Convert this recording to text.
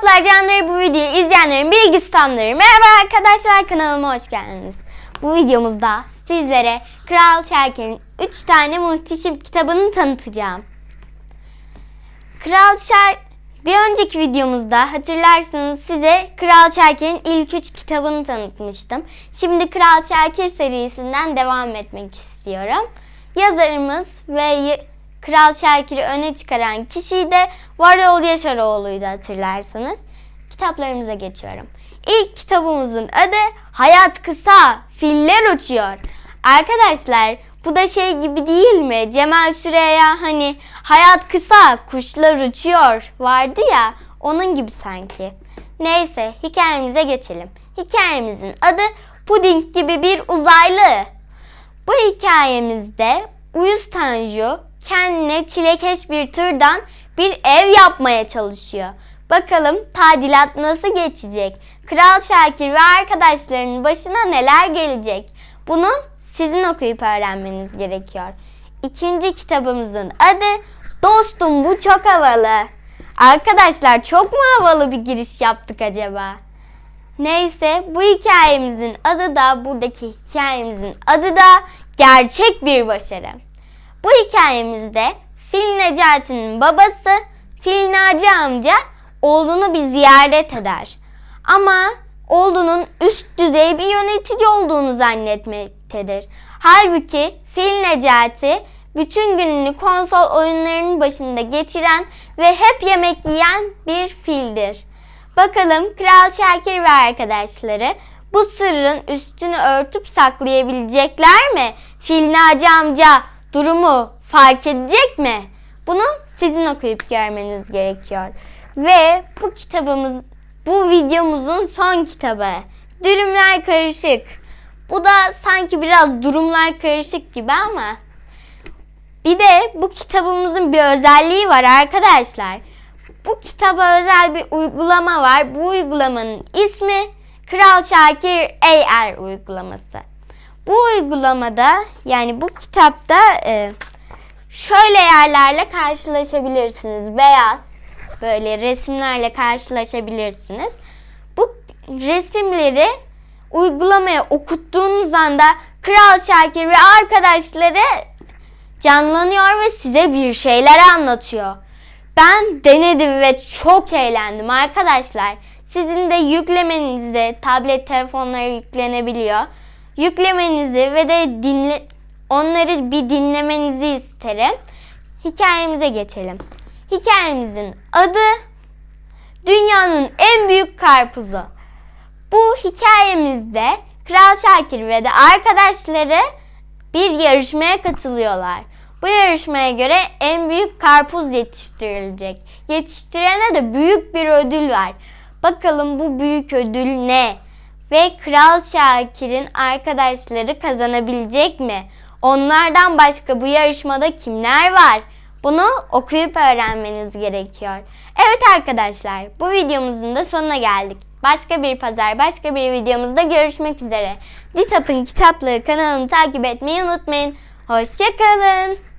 Kitaplar canları bu videoyu izleyenlerin bilgisi tamları. Merhaba arkadaşlar kanalıma hoş geldiniz. Bu videomuzda sizlere Kral Şakir'in 3 tane muhteşem kitabını tanıtacağım. Kral Şakir bir önceki videomuzda hatırlarsanız size Kral Şakir'in ilk 3 kitabını tanıtmıştım. Şimdi Kral Şakir serisinden devam etmek istiyorum. Yazarımız ve Kral Şakir'i öne çıkaran kişi de Varol Yaşaroğlu'ydu hatırlarsanız. Kitaplarımıza geçiyorum. İlk kitabımızın adı Hayat Kısa, Filler Uçuyor. Arkadaşlar bu da şey gibi değil mi? Cemal Süreya hani hayat kısa, kuşlar uçuyor vardı ya onun gibi sanki. Neyse hikayemize geçelim. Hikayemizin adı Puding gibi bir uzaylı. Bu hikayemizde Uyuz Tanju kendine çilekeş bir tırdan bir ev yapmaya çalışıyor. Bakalım tadilat nasıl geçecek? Kral Şakir ve arkadaşlarının başına neler gelecek? Bunu sizin okuyup öğrenmeniz gerekiyor. İkinci kitabımızın adı Dostum bu çok havalı. Arkadaşlar çok mu havalı bir giriş yaptık acaba? Neyse bu hikayemizin adı da buradaki hikayemizin adı da gerçek bir başarı. Bu hikayemizde Fil Necati'nin babası Fil Naci amca oğlunu bir ziyaret eder. Ama oğlunun üst düzey bir yönetici olduğunu zannetmektedir. Halbuki Fil Necati bütün gününü konsol oyunlarının başında geçiren ve hep yemek yiyen bir fildir. Bakalım Kral Şakir ve arkadaşları bu sırrın üstünü örtüp saklayabilecekler mi? Fil Naci amca durumu fark edecek mi? Bunu sizin okuyup görmeniz gerekiyor. Ve bu kitabımız, bu videomuzun son kitabı. Dürümler karışık. Bu da sanki biraz durumlar karışık gibi ama bir de bu kitabımızın bir özelliği var arkadaşlar. Bu kitaba özel bir uygulama var. Bu uygulamanın ismi Kral Şakir AR uygulaması. Bu uygulamada yani bu kitapta e, şöyle yerlerle karşılaşabilirsiniz. Beyaz böyle resimlerle karşılaşabilirsiniz. Bu resimleri uygulamaya okuttuğunuz anda Kral Şakir ve arkadaşları canlanıyor ve size bir şeyler anlatıyor. Ben denedim ve çok eğlendim arkadaşlar. Sizin de yüklemenizde tablet telefonlara yüklenebiliyor. Yüklemenizi ve de dinle onları bir dinlemenizi isterim. Hikayemize geçelim. Hikayemizin adı Dünyanın en büyük karpuzu. Bu hikayemizde Kral Şakir ve de arkadaşları bir yarışmaya katılıyorlar. Bu yarışmaya göre en büyük karpuz yetiştirilecek. Yetiştirene de büyük bir ödül var. Bakalım bu büyük ödül ne? Ve Kral Şakir'in arkadaşları kazanabilecek mi? Onlardan başka bu yarışmada kimler var? Bunu okuyup öğrenmeniz gerekiyor. Evet arkadaşlar, bu videomuzun da sonuna geldik. Başka bir pazar, başka bir videomuzda görüşmek üzere. Ditap'ın Kitaplığı kanalını takip etmeyi unutmayın. Hoşçakalın.